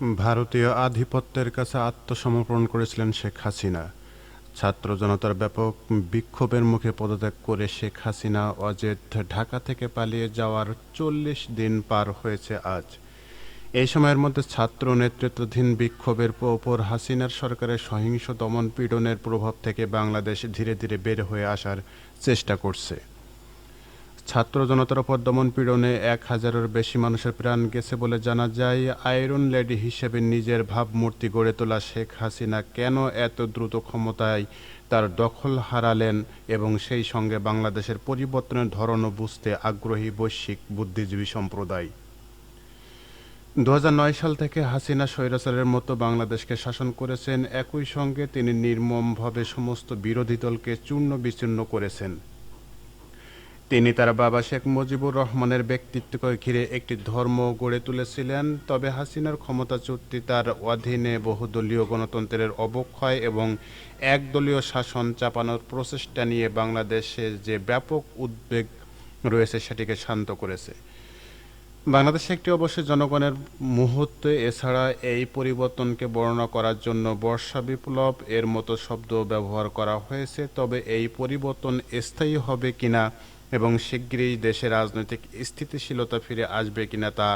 ভারতীয় আধিপত্যের কাছে আত্মসমর্পণ করেছিলেন শেখ হাসিনা। ছাত্র জনতার ব্যাপক বিক্ষোভের মুখে পদত্যাগ করে শেখ হাসিনা অজেদ ঢাকা থেকে পালিয়ে যাওয়ার চল্লিশ দিন পার হয়েছে আজ। এই সময়ের মধ্যে ছাত্র নেতৃত্বাধীন বিক্ষোভের ওপর হাসিনার সরকারের সহিংস দমন পীড়নের প্রভাব থেকে বাংলাদেশ ধীরে ধীরে বের হয়ে আসার চেষ্টা করছে। ছাত্র জনতার উপর দমন পীড়নে এক হাজারের বেশি মানুষের প্রাণ গেছে বলে জানা যায়, আয়রন লেডি হিসেবে নিজের ভাবমূর্তি গড়ে তোলা শেখ হাসিনা কেন এত দ্রুত ক্ষমতায় তার দখল হারালেন এবং সেই সঙ্গে বাংলাদেশের পরিবর্তনের ধরনও বুঝতে আগ্রহী বৈশ্বিক বুদ্ধিজীবী সম্প্রদায়? দু হাজার নয় সাল থেকে হাসিনা স্বৈরাচারের মতো বাংলাদেশকে শাসন করেছেন। একই সঙ্গে তিনি নির্মমভাবে সমস্ত বিরোধী দলকে চূর্ণ বিচূর্ণ করেছেন। তিনি তার বাবা শেখ মুজিবুর রহমানের ব্যক্তিত্বকে ঘিরে একটি ধর্ম গড়ে তুলেছিলেন, তবে হাসিনার ক্ষমতাচ্যুতি তার অধীনে বহুদলীয় গণতন্ত্রের অবক্ষয় এবং একদলীয় শাসন চাপানোর প্রচেষ্টা নিয়ে বাংলাদেশে যে ব্যাপক উদ্বেগ রয়েছে সেটিকে শান্ত করেছে। বাংলাদেশে একটি অবশ্যই জনগণের মুহূর্তে, এছাড়া এই পরিবর্তনকে বর্ণনা করার জন্য বর্ষা বিপ্লব এর মতো শব্দ ব্যবহার করা হয়েছে, তবে এই পরিবর্তন স্থায়ী হবে কিনা এবং শিগগিরই দেশে রাজনৈতিক স্থিতিশীলতা ফিরে আসবে কিনা তা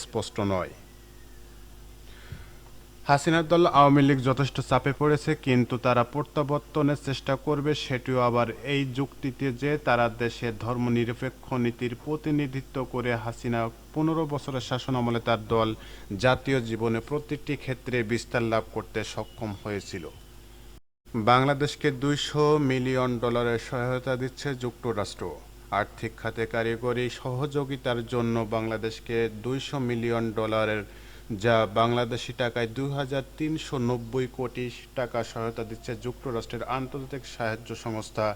স্পষ্ট নয়। হাসিনার দল আওয়ামী লীগ যথেষ্ট চাপে পড়েছে, কিন্তু তারা প্রত্যাবর্তনের চেষ্টা করবে, সেটিও আবার এই যুক্তিতে যে তারা দেশের ধর্মনিরপেক্ষ নীতির প্রতিনিধিত্ব করে হাসিনা পনেরো বছরের শাসন আমলে তার দল জাতীয় জীবনে প্রতিটি ক্ষেত্রে বিস্তার লাভ করতে সক্ষম হয়েছিল। বাংলাদেশকে দুইশো মিলিয়ন ডলারের সহায়তা দিচ্ছে যুক্তরাষ্ট্র। আর্থিক খাতে কারিগরি সহযোগিতার জন্য বাংলাদেশকে দুইশো মিলিয়ন ডলারের, যা বাংলাদেশি টাকায় দুই হাজার তিনশো নব্বই কোটি টাকা সহায়তা দিচ্ছে যুক্তরাষ্ট্রের আন্তর্জাতিক সাহায্য সংস্থা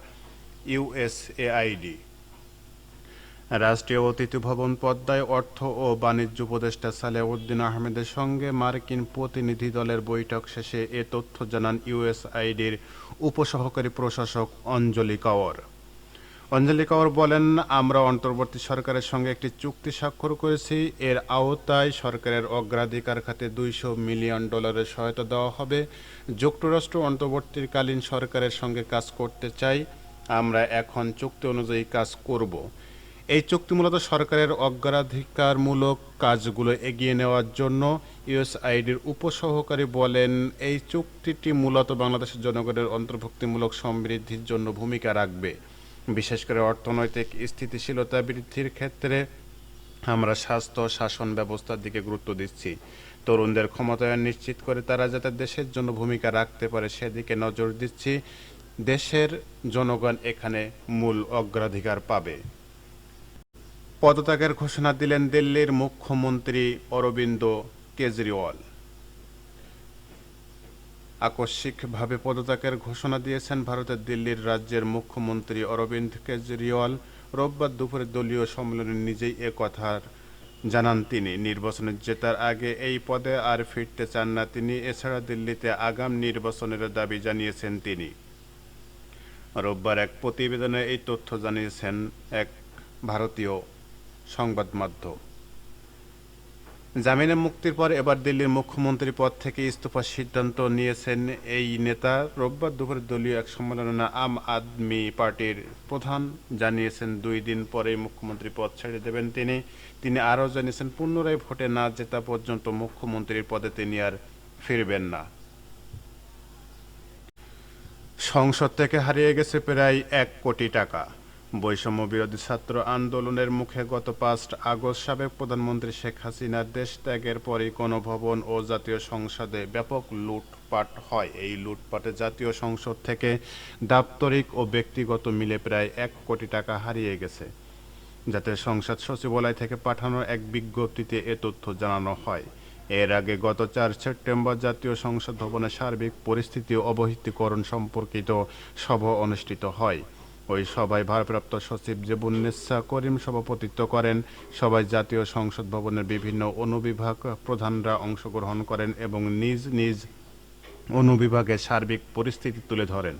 ইউএসএআইডি রাষ্ট্রীয় অতিথি ভবন পদ্মায় অর্থ ও বাণিজ্য উপদেষ্টা সালেউদ্দিন আহমেদের সঙ্গে মার্কিন প্রতিনিধি দলের বৈঠক শেষে এ তথ্য জানান ইউএসআইডির উপসহকারী প্রশাসক অঞ্জলি কাওয়ার। অঞ্জলি কাওয়ার বলেন, আমরা অন্তর্বর্তী সরকারের সঙ্গে একটি চুক্তি স্বাক্ষর করেছি। এর আওতায় সরকারের অগ্রাধিকার খাতে দুইশো মিলিয়ন ডলারের সহায়তা দেওয়া হবে। যুক্তরাষ্ট্র অন্তর্বর্তীকালীন সরকারের সঙ্গে কাজ করতে চাই। আমরা এখন চুক্তি অনুযায়ী কাজ করব। এই চুক্তি মূলত সরকারের অগ্রাধিকারমূলক কাজগুলো এগিয়ে নেওয়ার জন্য ইউএসআইডির উপসহকারী বলেন, এই চুক্তিটি মূলত বাংলাদেশের জনগণের অন্তর্ভুক্তিমূলক সমৃদ্ধির জন্য ভূমিকা রাখবে। বিশেষ করে অর্থনৈতিক স্থিতিশীলতা বৃদ্ধির ক্ষেত্রে আমরা স্বাস্থ্য, শাসন ব্যবস্থার দিকে গুরুত্ব দিচ্ছি। তরুণদের ক্ষমতায়ন নিশ্চিত করে তারা যাতে দেশের জন্য ভূমিকা রাখতে পারে সেদিকে নজর দিচ্ছি। দেশের জনগণ এখানে মূল অগ্রাধিকার পাবে। পদত্যাগের ঘোষণা দিলেন দিল্লির মুখ্যমন্ত্রী অরবিন্দ কেজরিওয়াল। আকস্মিকভাবে পদত্যাগের ঘোষণা দিয়েছেন ভারতের দিল্লির রাজ্যের মুখ্যমন্ত্রী অরবিন্দ কেজরিওয়াল। রোববার দুপুরে দলীয় সম্মেলনে নিজেই এ কথার জানান তিনি। নির্বাচনে জেতার আগে এই পদে আর ফিরতে চান না তিনি। এছাড়া দিল্লিতে আগাম নির্বাচনের দাবি জানিয়েছেন তিনি। রোববার এক প্রতিবেদনে এই তথ্য জানিয়েছেন এক ভারতীয় সংবাদ মাধ্যম জামিনে মুক্তির পর এবার দিল্লির মুখ্যমন্ত্রী পদ থেকে ইস্তফার সিদ্ধান্ত নিয়েছেন এই নেতা। রোববার দুপুরে দলীয় এক সম্মেলনে আম আদমি পার্টির প্রধান জানিয়েছেন, দুই দিন পরে মুখ্যমন্ত্রী পদ ছেড়ে দেবেন তিনি। তিনি আরও জানিয়েছেন, পুনরায় ভোটে না জেতা পর্যন্ত মুখ্যমন্ত্রীর পদে তিনি আর ফিরবেন না। সংসদ থেকে হারিয়ে গেছে প্রায় এক কোটি টাকা। বৈষম্য বিরোধী ছাত্র আন্দোলনের মুখে গত পাঁচ আগস্ট সাবেক প্রধানমন্ত্রী শেখ হাসিনার দেশ ত্যাগের পরই গণভবন ও জাতীয় সংসদে ব্যাপক লুটপাট হয়। এই লুটপাটে জাতীয় সংসদ থেকে দাপ্তরিক ও ব্যক্তিগত মিলে প্রায় এক কোটি টাকা হারিয়ে গেছে। জাতীয় সংসদ সচিবালয় থেকে পাঠানো এক বিজ্ঞপ্তিতে এ তথ্য জানানো হয়। এর আগে গত চার সেপ্টেম্বর জাতীয় সংসদ ভবনে সার্বিক পরিস্থিতি অবহিতকরণ সম্পর্কিত সভা অনুষ্ঠিত হয়। ওই সভায় ভারপ্রাপ্ত সচিব জেবুন্নেসা করিম সভাপতিত্ব করেন। সবাই জাতীয় সংসদ ভবনের বিভিন্ন অনুবিভাগ প্রধানরা অংশগ্রহণ করেন এবং নিজ নিজ অনুবিভাগের সার্বিক পরিস্থিতি তুলে ধরেন।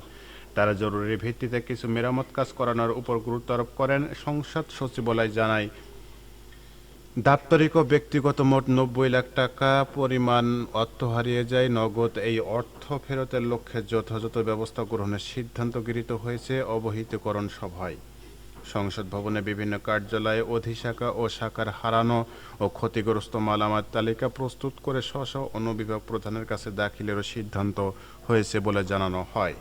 তারা জরুরি ভিত্তিতে কিছু মেরামত কাজ করানোর উপর গুরুত্ব আরোপ করেন। সংসদ সচিবালয় জানায় দাপ্তরিক ও ব্যক্তিগত মোট নব্বই লাখ টাকা পরিমাণ অর্থ হারিয়ে যায়। নগদ এই অর্থ ফেরতের লক্ষ্যে যথাযথ ব্যবস্থা গ্রহণের সিদ্ধান্ত গৃহীত হয়েছে অবহিতকরণ সভায়। সংসদ ভবনে বিভিন্ন কার্যালয়ে, অধিশাখা ও শাখার হারানো ও ক্ষতিগ্রস্ত মালামাল তালিকা প্রস্তুত করে স্ব অনুবিভাগ প্রধানের কাছে দাখিলেরও সিদ্ধান্ত হয়েছে বলে জানানো হয়।